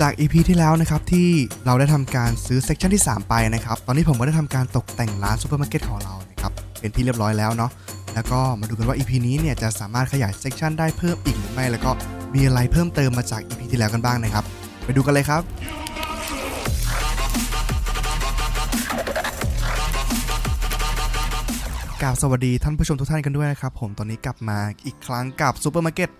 จาก EP ที่แล้วนะครับที่เราได้ทำการซื้อเซกชันที่ 3 ไปนะครับตอนนี้ผมก็ได้ทำการตกแต่งร้านซูเปอร์มาร์เก็ตของเรานะครับเป็นที่เรียบร้อยแล้วเนาะแล้วก็มาดูกันว่า EP นี้เนี่ยจะสามารถขยายเซกชันได้เพิ่มอีกหรือไม่แล้วก็มีอะไรเพิ่มเติมมาจาก EP ที่แล้วกันบ้างนะครับ ไปดูกันเลยครับ กราบสวัสดีท่านผู้ชมทุกท่านกันด้วยนะครับ ผมตอนนี้กลับมาอีกครั้งกับซูเปอร์มาร์เก็ต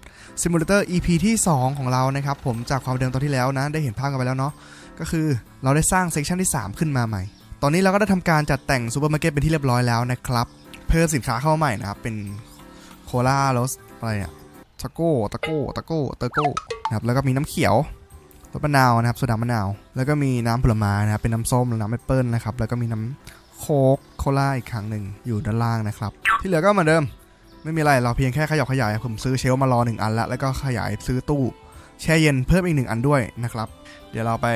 ซิมูเลเตอร์ EP ที่ 2 ของเรานะครับ ผมจากความเดิมตอนที่แล้วนะ ได้เห็นภาพกันไปแล้วเนาะก็คือเราได้สร้างเซกชันที่ 3 ขึ้นมาใหม่ ตอนนี้เราก็ได้ทำการจัดแต่งซูเปอร์มาร์เก็ตเป็นที่เรียบร้อยแล้วนะครับเพิ่มสินค้าเข้ามาใหม่นะครับ เป็นโคลาโรสอะไรอะตะโก้ตะโก้ตะโก้เตอร์โก้นะครับแล้วก็มีน้ำเขียวรสมะนาวนะครับโซดามะนาว แล้วก็มีน้ำผลไม้นะครับเป็นน้ำส้มหรือน้ำแอปเปิลนะครับแล้วก็มีน้ำ โค้กโคลาอีกครั้งหนึ่งอยู่ด้านล่างนะครับ ที่เหลือก็เหมือนเดิม ไม่มีอะไรเราเพียงแค่ขยับขยาย ผมซื้อเชลมารอหนึ่งอันแล้วแล้วก็ขยายซื้อตู้ แช่เย็นเพิ่มอีกหนึ่งอันด้วยนะครับ เดี๋ยวเราไป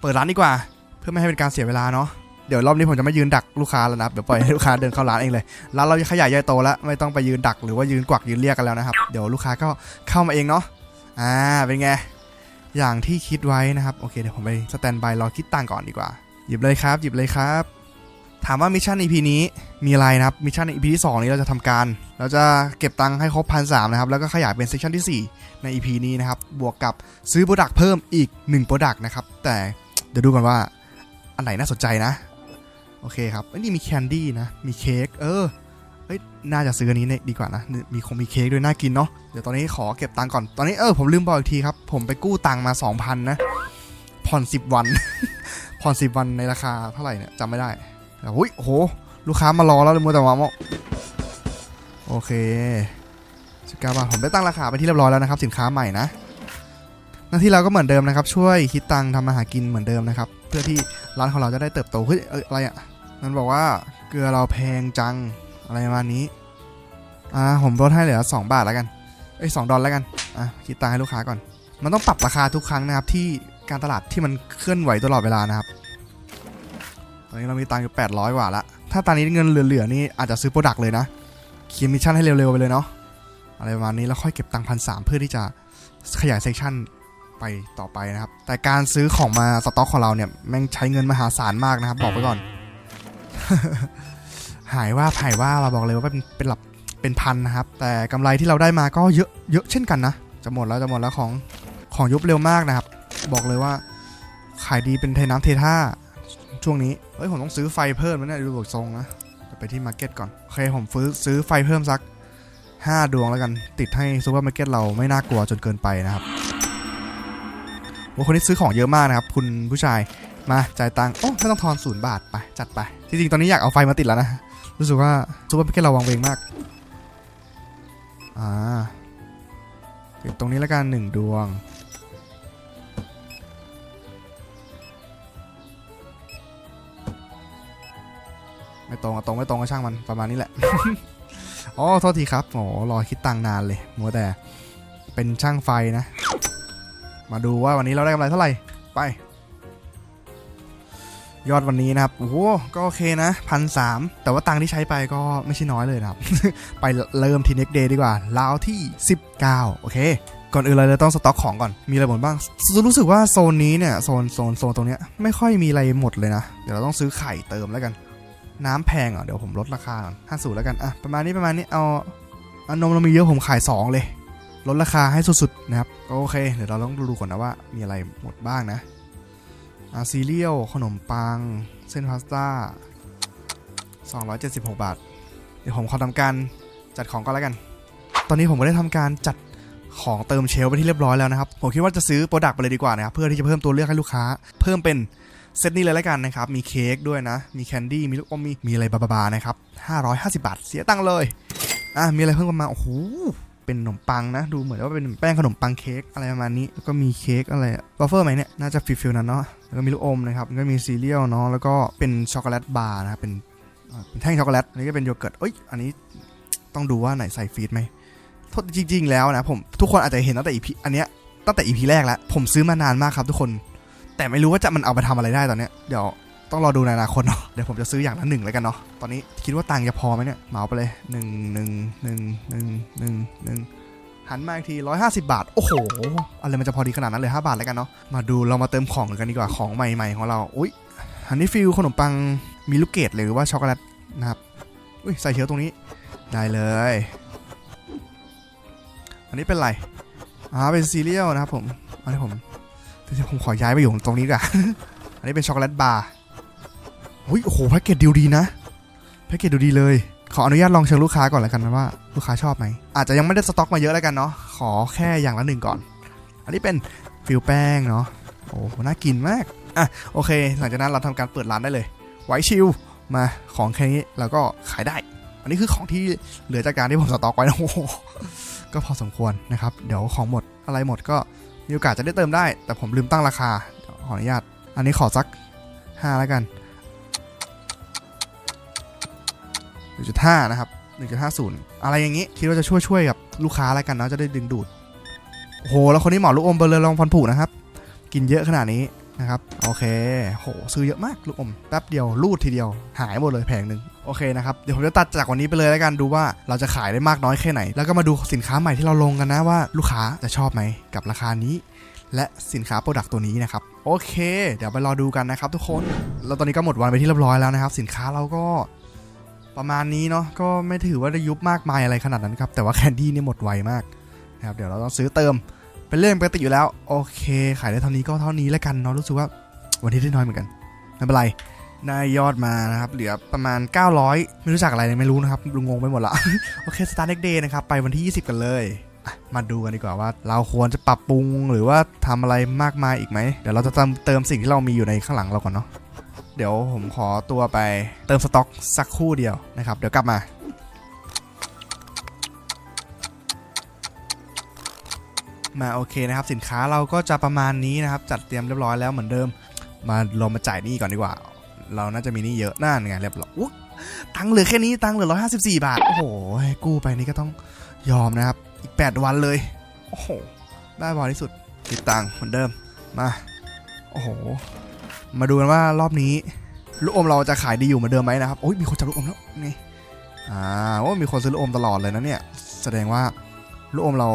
เปิดร้านดีกว่า เพื่อไม่ให้เป็นการเสียเวลาเนาะเดี๋ยวรอบนี้ผมจะไม่ยืนดักลูกค้าแล้วนะเดี๋ยวปล่อยให้ลูกค้าเดินเข้าร้านเองเลยร้านเราจะขยายใหญ่โตแล้วไม่ต้องไปยืนดักหรือว่ายืนกวักยืนเรียกกันแล้วนะครับ เดี๋ยวลูกค้าก็เข้ามาเองเนาะอ่าเป็นไงอย่างที่คิดไว้นะครับโอเคเดี๋ยวผมไปสแตนบายรอคิดตังก่อนดีกว่า หยิบเลยครับ หยิบเลยครับ ถามว่ามิชชั่น EP นี้มีอะไรนะครับมิชชั่น EP ที่ 2 นี้เราจะทำการ เราจะเก็บตังค์ให้ครบพันสนะครับ แล้วก็ขยายเป็นเซสชั่นที่ 4 ใน EP นี้นะครับ บวกกับซื้อโปรดักต์เพิ่มอีก1โปรดักต์นะครับ แต่เดี๋ยวดูกันว่าอันไหนน่าสนใจนะ โอเคครับนนี้มีแคนดี้นะ มีเค้กเออเฮ้ยน่าจะซื้ออันนี้เนี่ยดีกว่านะ มีคงมีเค้กด้วยน่ากินเนาะเดี๋ยวตอนนี้ขอเก็บตังค์ก่อนตอนนี้เออผมลืมบอกอีกทีครับผมไปกู้ตังค์มา 2,000 นะผ่อน10 วันผ่อน10 วันในราคาเท่าไหร่เนี่ยจำไม่ได้ อุ้ยโห ลูกค้ามารอแล้วเลยมัวแต่มาโมโอเคสิบเก้าบาทผมได้ตั้งราคาไปที่เรียบร้อยแล้วนะครับ สินค้าใหม่นะหน้าที่เราก็เหมือนเดิมนะครับ ช่วยคิดตังทำมาหากินเหมือนเดิมนะครับ เพื่อที่ร้านของเราจะได้เติบโตเฮ้ยเอ้ยอะไรอะมันบอกว่าเกลือเราแพงจังอะไรประมาณนี้อ่าผมลดให้เหลือ 2 บาทแล้วกันเอ้สองดอลแล้วกันอะคิดตังให้ลูกค้าก่อน มันต้องปรับราคาทุกครั้งนะครับที่การตลาดที่มันเคลื่อนไหวตลอดเวลานะครับ อนนี้เรามีตังค์อยู่800กว่าละถ้าตอนนี้เงินเหลือๆนี่อาจจะซื้อโปรดักต์เลยนะเขียนมิชชั่นให้เร็วๆไปเลยเนาะอะไรประมาณนี้แล้วค่อยเก็บตังค์พันสามเพื่อที่จะขยายเซกชันไปต่อไปนะครับ แต่การซื้อของมาสต็อกของเราเนี่ยแม่งใช้เงินมหาศาลมากนะครับ บอกไว้ก่อน หายว่าหายว่าเราบอกเลยว่าเป็นเป็นหลับเป็นพันนะครับ แต่กำไรที่เราได้มาก็เยอะเยอะเช่นกันนะจะหมดแล้วจะหมดแล้วของของยุบเร็วมากนะครับ บอกเลยว่าขายดีเป็นเทน้ำเทท่า ช่วงนี้ เฮ้ย ผมต้องซื้อไฟเพิ่มแล้วเนี่ยดูบอกทรงนะจะไปที่มาร์เก็ตก่อน โอเค ผมซื้อซื้อไฟเพิ่มสัก 5 ดวงแล้วกัน ติดให้ซูเปอร์มาร์เก็ตเราไม่น่ากลัวจนเกินไปนะครับโอ้คนนี้ซื้อของเยอะมากนะครับ คุณผู้ชายมาจ่ายตังค์โอ้ไม่ต้องทอนศูนย์บาทไปจัดไป จริงๆ ตอนนี้อยากเอาไฟมาติดแล้วนะ รู้สึกว่าซูเปอร์มาร์เก็ตเราวางเวงมากอ่าติดตรงนี้แล้วกันหนึ่งดวง ไม่ตรงตรงไม่ตรงก็ช่างมันประมาณนี้แหละ อ๋อ โทษทีครับโอ้รอคิดตังนานเลย มัวแต่เป็นช่างไฟนะ มาดูว่าวันนี้เราได้กำไรเท่าไหร่ ไป ยอดวันนี้นะครับ โอ้โห ก็โอเคนะพันสามแต่ว่าตังที่ใช้ไปก็ไม่ใช่น้อยเลยนะครับ ไปเริ่มที่ next day ดีกว่าลาวที่ 19 โอเคก่อนอื่นเลยเราต้องสต็อกของก่อน มีอะไรหมดบ้าง รู้สึกว่าโซนนี้เนี่ย โซน โซน โซนตรงเนี้ยไม่ค่อยมีอะไรหมดเลยนะ เดี๋ยวเราต้องซื้อไข่เติมแล้วกัน น้ำแพงอะเดี๋ยวผมลดราคาห้าสูแล้วกันอะประมาณนี้ประมาณนี้เอาเอานมเรามีเยอะผมขาย 2 เลย ลดราคาให้สุดๆนะครับโอเค เดี๋ยวเราต้องดูก่อนนะว่ามีอะไรหมดบ้างนะอ่าซีเรียลขนมปัง เส้นพาสต้า276 บาท เดี๋ยวผมขอทำการจัดของก็แล้วกัน ตอนนี้ผมก็ได้ทำการจัดของเติมเชลไปที่เรียบร้อยแล้วนะครับ ผมคิดว่าจะซื้อโปรดักต์ไปเลยดีกว่านะครับ เพื่อที่จะเพิ่มตัวเลือกให้ลูกค้า เพิ่มเป็น เซตนี้เลยแล้วกันนะครับ มีเค้กด้วยนะ มีแคนดี้ มีลูกอม มีมีอะไรบาๆนะครับ550 บาท เสียตังค์เลย อะ มีอะไรเพิ่มมา โอ้โห เป็นขนมปังนะ ดูเหมือนว่าเป็นแป้งขนมปังเค้กอะไรประมาณนี้ แล้วก็มีเค้กอะไรวอฟเฟิลไหมเนี่ย น่าจะฟิลฟิลนั้นเนาะ แล้วก็มีลูกอมนะครับ ก็มีซีเรียลเนาะ แล้วก็เป็นช็อกโกแลตบาร์นะครับ เป็นเป็นแท่งช็อกโกแลต อันนี้ก็เป็นโยเกิร์ตเอ้ย อันนี้ต้องดูว่าไหนใส่ฟีดไหมโทษจริง ๆ แล้วนะผมทุกคนอาจจะเห็นตั้งแต่ EP อันเนี้ยตั้งแต่ EP แรกแล้ว ผมซื้อมานานมากครับทุกคน แต่ไม่รู้ว่าจะมันเอาไปทำอะไรได้ตอนเนี้ยเดี๋ยวต้องรอดูในอนาคตเนาะเดี๋ยวผมจะซื้ออย่างละหนึ่งแล้วกันเนาะตอนนี้คิดว่าตังค์จะพอไหมเนี่ยเหมาไปเลยหนึ่งหนึ่งหนึ่งหนึ่งหนึ่งหนึ่งหันมาอีกที 150 บาท โอ้โห อะไรมันจะพอดีขนาดนั้นเลย 5 บาทแล้วกันเนาะ มาดูเรามาเติมของกันดีกว่า ของใหม่ๆของเรา อุ้ยอันนี้ฟิลขนมปัง มีลูกเกดหรือว่าช็อกโกแลตนะครับ อุ้ยใส่เชื้อตรงนี้ ได้เลย อันนี้เป็นไร อ่า เป็นซีเรียลนะครับผมอันนี้ผม เดี๋ยวผมขอย้ายไปอยู่ตรงนี้ดีกว่า อันนี้เป็นช็อกโกแลตบาร์อุ้ยโอ้โหแพ็กเกจดีดีนะแพ็กเกจดูดีเลย ขออนุญาตลองเชิญลูกค้าก่อนแล้วกันนะว่าลูกค้าชอบไหมอาจจะยังไม่ได้สต็อกมาเยอะแล้วกันเนาะขอแค่อย่างละหนึ่งก่อน อันนี้เป็นฟิลแป้งเนาะโอ้โหน่ากินมากอะโอเค หลังจากนั้นเราทำการเปิดร้านได้เลย ไว้ชิลมาของแค่นี้เราก็ขายได้ อันนี้คือของที่เหลือจากการที่ผมสต็อกไว้นะโอ้โหก็พอสมควรนะครับ เดี๋ยวของหมดอะไรหมดก็ มีโอกาสจะได้เติมได้ แต่ผมลืมตั้งราคา ขออนุญาต อันนี้ขอสัก 5 แล้วกัน 1.5 นะครับ 1.50 อะไรอย่างนี้ คิดว่าจะช่วยช่วยกับลูกค้าแล้วกันเนาะจะได้ดึงดูด โอ้โห แล้วคนนี้เหมาลูกอมเบอร์เลยลองฟันผูนะครับ กินเยอะขนาดนี้ นะครับ โอเค โห ซื้อเยอะมากลูกอม แป๊บเดียวรูดทีเดียว หายหมดเลยแผงหนึ่งโอเคนะครับ เดี๋ยวผมจะตัดจากวันนี้ไปเลยแล้วกันดูว่าเราจะขายได้มากน้อยแค่ไหน แล้วก็มาดูสินค้าใหม่ที่เราลงกันนะว่าลูกค้าจะชอบไหมกับราคานี้ และสินค้าโปรดักต์ตัวนี้นะครับ โอเค เดี๋ยวไปรอดูกันนะครับทุกคนแล้วตอนนี้ก็หมดวันไปที่เรียบร้อยแล้วนะครับ สินค้าเราก็ประมาณนี้เนาะก็ไม่ถือว่าได้ยุบมากมายอะไรขนาดนั้นครับแต่ว่าแคนดี้นี่หมดไวมากนะครับเดี๋ยวเราต้องซื้อเติม เป็นเรื่องปกติอยู่แล้ว โอเค ขายได้เท่านี้ก็เท่านี้แล้วกันเนาะรู้สึกว่าวันนี้ได้น้อยเหมือนกันไม่เป็นไรได้ยอดมานะครับ เหลือประมาณ 900 ไม่รู้จักอะไรเลยไม่รู้นะครับงงงไปหมดละ โอเคสตาร์เน็กเดย์นะครับ ไปวันที่ 20 กันเลยมาดูกันดีกว่าว่า เราควรจะปรับปรุงหรือว่าทำอะไรมากมายอีกไหม เดี๋ยวเราจะเติมเติมสิ่งที่เรามีอยู่ในข้างหลังเราก่อนเนาะเดี๋ยวผมขอตัวไปเติมสต็อกสักคู่เดียวนะครับ เดี๋ยวกลับมา มาโอเคนะครับสินค้าเราก็จะประมาณนี้นะครับจัดเตรียมเรียบร้อยแล้วเหมือนเดิม มาลงมาจ่ายหนี้ก่อนดีกว่า เราน่าจะมีหนี้เยอะน่าไงเรียบร้อยตังเหลือแค่นี้ตังเหลือ154บาท โอ้โหกู้ไปนี่ก็ต้องยอมนะครับ อีก8วันเลย โอ้โห ได้บอที่สุดติดตังเหมือนเดิมมาโอ้โห มาดูกันว่ารอบนี้ลูกอมเราจะขายดีอยู่เหมือนเดิมไหมนะครับโอ้ยมีคนจับลูกอมแล้วไงอ่าโอ้มีคนซื้อลูกอมตลอดเลยนะเนี่ย แสดงว่าลูกอมเรา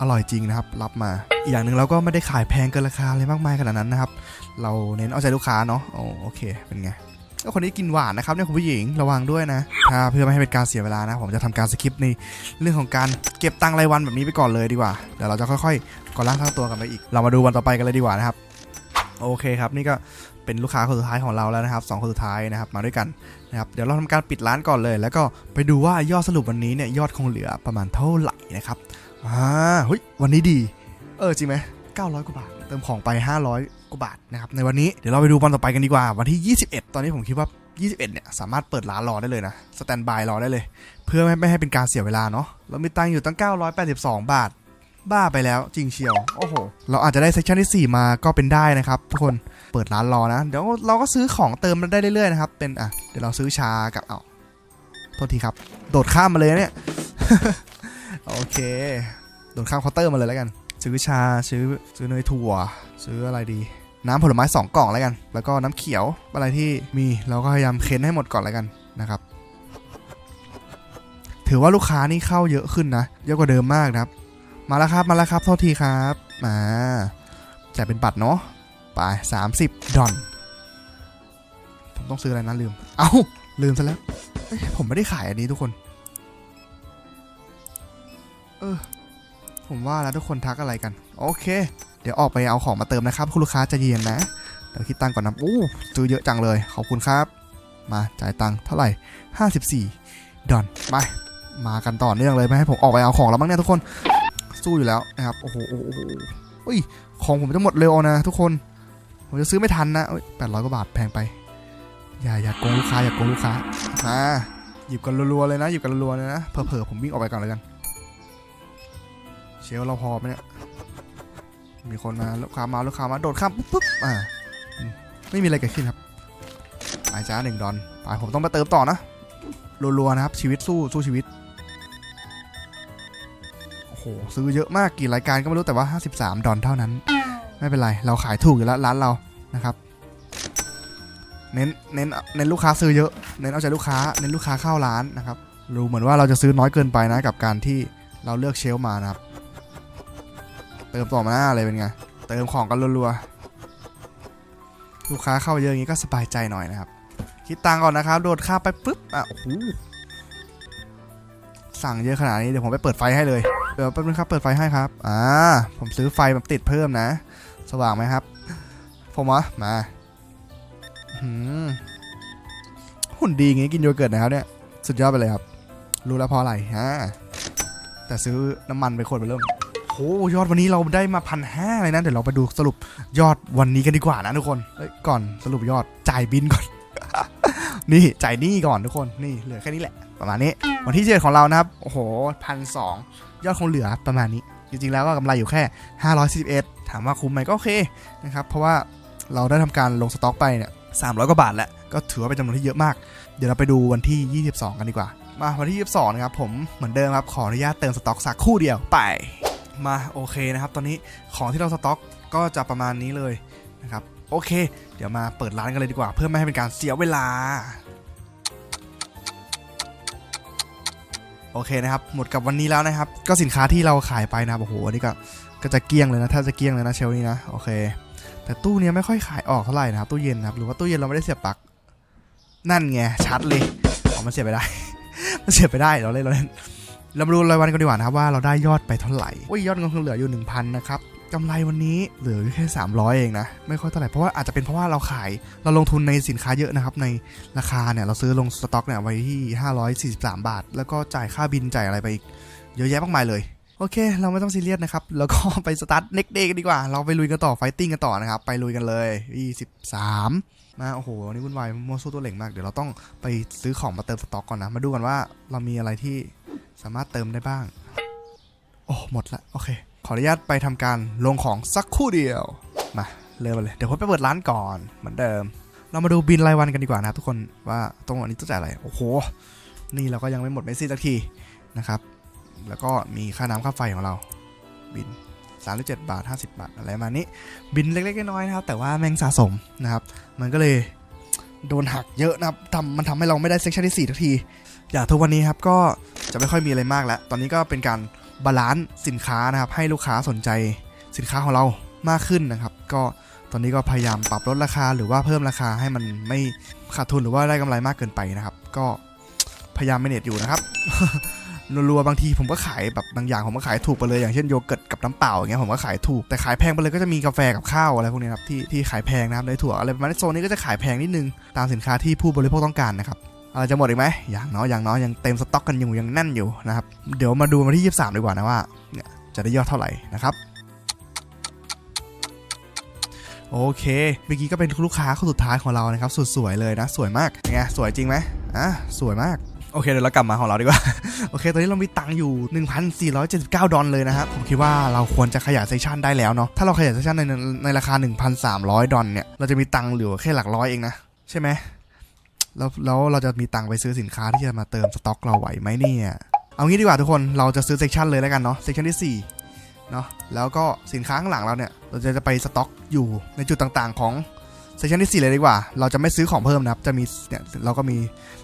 อร่อยจริงนะครับ รับมา อีกอย่างหนึ่งเราก็ไม่ได้ขายแพงเกินราคาเลยมากมายขนาดนั้นนะครับ เราเน้นเอาใจลูกค้าเนาะโอโอเค เป็นไงก็คนนี้กินหวานนะครับเนี่ยคุณผู้หญิงระวังด้วยนะถ้าเพื่อไม่ให้เป็นการเสียเวลานะ ผมจะทำการสคริปในเรื่องของการเก็บตังรายวันแบบนี้ไปก่อนเลยดีกว่า เดี๋ยวเราจะค่อยๆก่อนล่างทั้งตัวกันไปอีก เรามาดูวันต่อไปกันเลยดีกว่านะครับ โอเคครับนี่ก็เป็นลูกค้าคนสุดท้ายของเราแล้วนะครับสองคนสุดท้ายนะครับมาด้วยกันนะครับเดี๋ยวเราทำการปิดร้านก่อนเลย แล้วก็ไปดูว่ายอดสรุปวันนี้เนี่ยยอดคงเหลือประมาณเท่าไหร่นะครับ อ่าเฮ้ยวันนี้ดี เออจริงไหม900 กว่าบาท เติมของไป 500 กว่าบาทนะครับ ในวันนี้เดี๋ยวเราไปดูวันต่อไปกันดีกว่า วันที่ 21 ตอนนี้ผมคิดว่า 21 เนี่ยสามารถเปิดร้านรอได้เลยนะ สแตนบายรอได้เลย เพื่อไม่ไม่ให้เป็นการเสียเวลาเนาะ เรามีตังค์อยู่ตั้ง 982 บาท บ้าไปแล้วจริงเชียว โอ้โห เราอาจจะได้เซสชันที่ 4 มาก็เป็นได้นะครับทุกคน เปิดร้านรอนะ เดี๋ยวเราก็ซื้อของเติมมันได้เรื่อยๆนะครับ เป็นอะ เดี๋ยวเราซื้อชากับ เอาโทษทีครับ โดดข้ามมาเลยเนี่ย โอเค โดดข้ามเคาน์เตอร์มาเลยแล้วกัน ซื้อชา ซื้อ ซื้อเนยถั่ว ซื้ออะไรดี น้ำผลไม้ 2 กล่องแล้วกัน แล้วก็น้ำเขียว อะไรที่มีเราก็พยายามเค้นให้หมดก่อนแล้วกันนะครับ ถือว่าลูกค้านี่เข้าเยอะขึ้นนะ เยอะกว่าเดิมมากนะครับ มาแล้วครับ มาแล้วครับ โทษทีครับมาจ่ายเป็นบัตรเนาะ ไป 30 ดอลผมต้องซื้ออะไรนะลืม เอ้าลืมซะแล้ว ผมไม่ได้ขายอันนี้ทุกคน ออ ผมว่าแล้วทุกคนทักอะไรกัน โอเค เดี๋ยวออกไปเอาของมาเติมนะครับ คุณลูกค้าจะเย็นนะ เดี๋ยวคิดตังค์ก่อนนะอู้ซื้อเยอะจังเลย ขอบคุณครับ มาจ่ายตังค์เท่าไหร่ 54 ดอลไปมากันต่อเนื่องเลยไม่ให้ผมออกไปเอาของแล้วมั้งเนี่ยทุกคน สู้อยู่แล้วนะครับโอ้โหโอ้โหโอ้โหอุ้ย ของผมจะหมดเร็วนะ ทุกคน ผมจะซื้อไม่ทันนะแปดร้อยกว่าบาทแพงไป อย่าอย่าโกงลูกค้าอย่าโกงลูกค้ามาหยิบกันรัวๆเลยนะ หยิบกันรัวๆเลยนะ เผลอๆผมวิ่งออกไปก่อนเลยกัน เชลเราพอไหมเนี่ย มีคนมาลูกค้ามาลูกค้ามาโดดข้ามปุ๊บปุ๊บอ่าไม่มีอะไรเกิดขึ้นครับไปจ้าหนึ่งดอนไปผมต้องไปเติมต่อนะรัวๆนะครับ ชีวิตสู้สู้ชีวิตโอ้โหซื้อเยอะมากกี่รายการก็ไม่รู้แต่ว่า 53 ดอลเท่านั้น ไม่เป็นไร เราขายถูกอยู่แล้วร้านเรานะครับเน้นเน้นเน้นลูกค้าซื้อเยอะเน้นเอาใจลูกค้าเน้นลูกค้าเข้าร้านนะครับรู้เหมือนว่าเราจะซื้อน้อยเกินไปนะกับการที่เราเลือกเชลมานะครับ เติมต่อมาหน้าเลยเป็นไง เติมของกันรัวๆ ลูกค้าเข้าเยอะอย่างนี้ก็สบายใจหน่อยนะครับ คิดตังก่อนนะครับ โดดค่าไปปุ๊บ อะ โอ้โห สั่งเยอะขนาดนี้เดี๋ยวผมไปเปิดไฟให้เลย เดี๋ยวแป๊บนึงครับ เปิดไฟให้ครับ อ่า ผมซื้อไฟมาติดเพิ่มนะ สว่างไหมครับ ผมวะมาหืมหุ่นดีอย่างงี้กินโยเกิร์ตนะครับเนี่ย สุดยอดไปเลยครับ รู้แล้วเพราะอะไรฮะแต่ซื้อน้ำมันไปขวดไปเริ่ม โอ้ยอดวันนี้เราได้มาพันห้าเลยนะ เดี๋ยวเราไปดูสรุปยอดวันนี้กันดีกว่านะทุกคนเอ้ยก่อนสรุปยอดจ่ายบินก่อน นี่จ่ายหนี้ก่อนทุกคนนี่เหลือแค่นี้แหละ ประมาณนี้ วันที่เจ็ดของเรานะครับโอ้โหพันสองยอดคงเหลือประมาณนี้ จริงๆแล้วก็กำไรอยู่แค่ 541 ถามว่าคุ้มไหมก็โอเคนะครับเพราะว่าเราได้ทำการลงสต็อกไปเนี่ย300กว่าบาทแล้วก็ถือว่าเป็นจำนวนที่เยอะมาก เดี๋ยวเราไปดูวันที่ 22 กันดีกว่า มาวันที่ 22 นะครับผมเหมือนเดิมครับ ขออนุญาตเติมสต็อกสักคู่เดียวไป มาโอเคนะครับ ตอนนี้ของที่เราสต็อกก็จะประมาณนี้เลยนะครับ โอเค เดี๋ยวมาเปิดร้านกันเลยดีกว่า เพื่อไม่ให้เป็นการเสียเวลา โอเคนะครับ หมดกับวันนี้แล้วนะครับ ก็สินค้าที่เราขายไปนะโอ้โหอันนี้ก็ก็จะเกลี้ยงเลยนะ ถ้าจะเกลี้ยงเลยนะเชลนี้นะโอเค แต่ตู้เนี้ยไม่ค่อยขายออกเท่าไหร่นะครับตู้เย็นนะครับหรือว่าตู้เย็นเราไม่ได้เสียบปลั๊กนั่นไงชัดเลยอ๋อมันเสียบไปได้ มันเสียบไปได้เราเล่นเราเล่น เรามาดูรายวันกันดีกว่านะครับว่าเราได้ยอดไปเท่าไหร่โอ้ยอดเงินคงเหลืออยู่ 1,000 นะครับกำไรวันนี้เหลืออยู่แค่ 300 เองนะ ไม่ค่อยเท่าไหร่เพราะว่าอาจจะเป็นเพราะว่าเราขายเราลงทุนในสินค้าเยอะนะครับ ในราคาเนี่ยเราซื้อลงสต็อกเนี่ยไว้ที่ 543 บาท แล้วก็จ่ายค่าบินจ่ายอะไรไปอีกเยอะแยะมากมายเลยโอเค เราไม่ต้องซีเรียสนะครับ แล้วก็ไปสตาร์ทเน็กเดย์กันดีกว่า เราไปลุยกันต่อไฟติ้งกันต่อนะครับ ไปลุยกันเลย23มาโอ้โห นี่วุ่นวายมัวสู้ตัวเหล่งมาก เดี๋ยวเราต้องไปซื้อของมาเติมสต็อกก่อนนะ มาดูกันว่าเรามีอะไรที่ สามารถเติมได้บ้าง โอ้หมดละโอเค ขออนุญาตไปทำการลงของสักคู่เดียว มาเริ่มเลยเดี๋ยวผมไปเปิดร้านก่อนเหมือนเดิม เรามาดูบินรายวันกันดีกว่านะครับทุกคนว่าตรงวันนี้ต้องจ่ายอะไรโอ้โห นี่เราก็ยังไม่หมดไม่สิ้นสักทีนะครับ แล้วก็มีค่าน้ำค่าไฟของเราบิน37 บาท 50 บาท อะไรประมาณนี้ บินเล็กๆน้อยๆนะครับ แต่ว่าแม่งสะสมนะครับ มันก็เลยโดนหักเยอะนะครับทำมันทำให้เราไม่ได้เซ็กชันที่4ทักที อย่างทุกวันนี้ครับก็จะไม่ค่อยมีอะไรมากแล้ว ตอนนี้ก็เป็นการบาลานซ์สินค้านะครับ ให้ลูกค้าสนใจสินค้าของเรามากขึ้นนะครับ ก็ตอนนี้ก็พยายามปรับลดราคาหรือว่าเพิ่มราคาให้มันไม่ขาดทุนหรือว่าได้กำไรมากเกินไปนะครับ ก็พยายามไม่เน็ตอยู่นะครับรัวๆบางทีผมก็ขายแบบบางอย่างผมก็ขายถูกไปเลยอย่างเช่นโยเกิร์ตกับน้ำเปล่าอย่างเงี้ยผมก็ขายถูกแต่ขายแพงไปเลยก็จะมีกาแฟกับข้าวอะไรพวกนี้ครับที่ที่ขายแพงนะครับในถั่วอะไรประมาณนี้โซนนี้ก็จะขายแพงนิดนึงตามสินค้าที่ผู้บริโภคต้องการนะครับ อะไรจะหมดอีกไหมอย่างน้อยอย่างน้อยยังเต็มสต็อกกันอยู่ยังแน่นอยู่นะครับเดี๋ยวมาดูวันที่ 23 ดีกว่านะว่าเนี่ยจะได้ยอดเท่าไหร่นะครับโอเคเมื่อกี้ก็เป็นลูกค้าคนสุดท้ายของเรานะครับสุดสวยเลยนะ สวยมากไงสวยจริงไหมอะสวยมากโอเคเดี๋ยวเรากลับมาของเราดีกว่า โอเค ตอนนี้เรามีตังค์อยู่ 1,479 ดอลเลยนะครับ ผมคิดว่าเราควรจะขยายเซสชันได้แล้วเนาะ ถ้าเราขยายเซสชันในในราคา 1,300 ดอลเนี่ย เราจะมีตังค์เหลือแค่หลักร้อยเองนะ ใช่ไหม แล้วแล้วเราจะมีตังค์ไปซื้อสินค้าที่จะมาเติมสต็อกเราไหวไหมเนี่ย เอางี้ดีกว่าทุกคนเราจะซื้อเซสชันเลยแล้วกันเนาะเซสชันที่4เนาะแล้วก็สินค้าข้างหลังเราเนี่ย เราจะจะไปสต็อกอยู่ในจุดต่างๆ ของเซสชันที่4เลยดีกว่า เราจะไม่ซื้อของเพิ่มนะครับ จะมีเนี่ยเราก็มี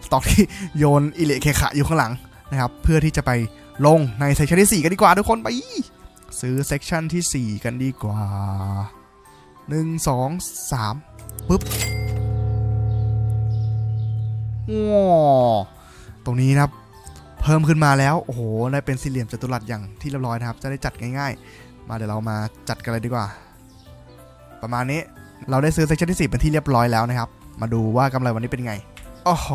สต็อกที่โยนอิเละเคขะอยู่ข้างหลังนะครับเพื่อที่จะไปลงในเซสชันที่4กันดีกว่าทุกคนไปซื้อเซสชันที่ 4 กันดีกว่า 1 2 3ปึ๊บ ว้าวตรงนี้นะครับเพิ่มขึ้นมาแล้วโอ้โหได้เป็นสี่เหลี่ยมจัตุรัสอย่างที่เรียบร้อยนะครับ จะได้จัดง่ายๆ มาเดี๋ยวเรามาจัดกันเลยดีกว่า ประมาณนี้เราได้ซื้อเซสชันที่4เป็นที่เรียบร้อยแล้วนะครับ มาดูว่ากำไรวันนี้เป็นไงโอ้โห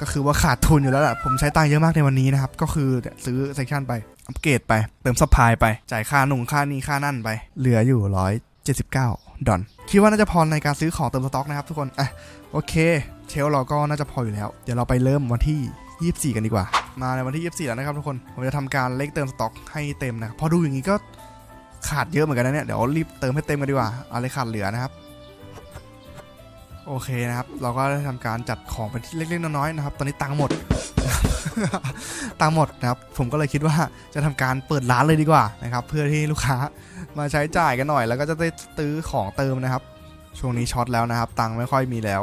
ก็คือว่าขาดทุนอยู่แล้วแหละผมใช้ตังค์เยอะมากในวันนี้นะครับ ก็คือซื้อเซสชันไปอัปเกรดไป เติมซัพพลายไปจ่ายค่าหนุ่งค่านี้ค่านั่นไป เหลืออยู่ 179 ดอล คิดว่าน่าจะพอในการซื้อของเติมสต็อกนะครับทุกคนอะโอเค เชลเราก็น่าจะพออยู่แล้ว เดี๋ยวเราไปเริ่มวันที่ 24 กันดีกว่า มาในวันที่ 24 แล้วนะครับทุกคนผมจะทำการเล็กเติมสต็อกให้เต็มนะครับพอดูอย่างนี้ก็ขาดเยอะเหมือนกันนะเนี่ยเดี๋ยวรีบเติมให้เต็มกันดีกว่าอะไรขาดเหลือนะครับโอเคนะครับ เราก็ได้ทำการจัดของเป็นเล็กๆน้อยๆนะครับ ตอนนี้ตังค์หมด ตังหมดนะครับผมก็เลยคิดว่าจะทำการเปิดร้านเลยดีกว่านะครับเพื่อที่ลูกค้ามาใช้จ่ายกันหน่อย แล้วก็จะได้ซื้อของเติมนะครับ ช่วงนี้ช็อตแล้วนะครับ ตังค์ไม่ค่อยมีแล้ว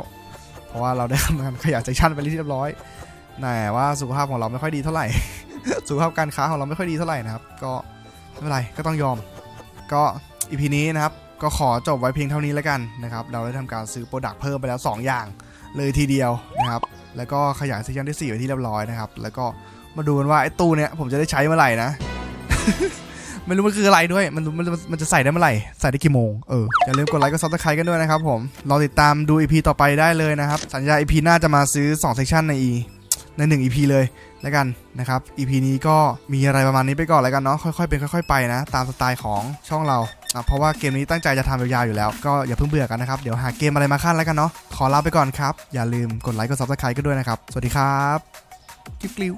เพราะว่าเราได้ทำการขยายเซสชันไปเรียบร้อยแต่ว่าสุขภาพของเราไม่ค่อยดีเท่าไหร่ สุขภาพการค้าของเราไม่ค่อยดีเท่าไหร่นะครับ ก็ไม่เป็นไรก็ต้องยอม ก็ EP นี้นะครับก็ขอจบไว้เพียงเท่านี้แล้วกันนะครับ เราได้ทำการซื้อโปรดักต์เพิ่มไปแล้ว 2 อย่างเลยทีเดียวนะครับ แล้วก็ขยายเซสชันที่4ไว้ที่เรียบร้อยนะครับ แล้วก็มาดูกันว่าไอ้ตู้เนี้ยผมจะได้ใช้เมื่อไหร่นะ ไม่รู้มันคืออะไรด้วย มันมันมันจะใส่ได้เมื่อไหร่ ใส่ได้กี่โมง เออ อย่าลืมกดไลค์กดซับสไครต์กันด้วยนะครับผม รอติดตามดู EP ต่อไปได้เลยนะครับ สัญญา EP หน้าจะมาซื้อ2เซสชันใน ใน 1 EP เลยแล้วกันนะครับ EP นี้ก็มีอะไรประมาณนี้ไปก่อนแล้วกันเนาะค่อยๆเป็นค่อยๆไปนะ ตามสไตล์ของช่องเราเพราะว่าเกมนี้ตั้งใจจะทำยาวๆอยู่แล้ว ก็อย่าเพิ่งเบื่อกันนะครับ เดี๋ยวหาเกมอะไรมาขั้นแล้วกันเนาะขอลาไปก่อนครับ อย่าลืมกดไลค์กดซับสไครต์กันด้วยนะครับ สวัสดีครับกิ๊บกลิว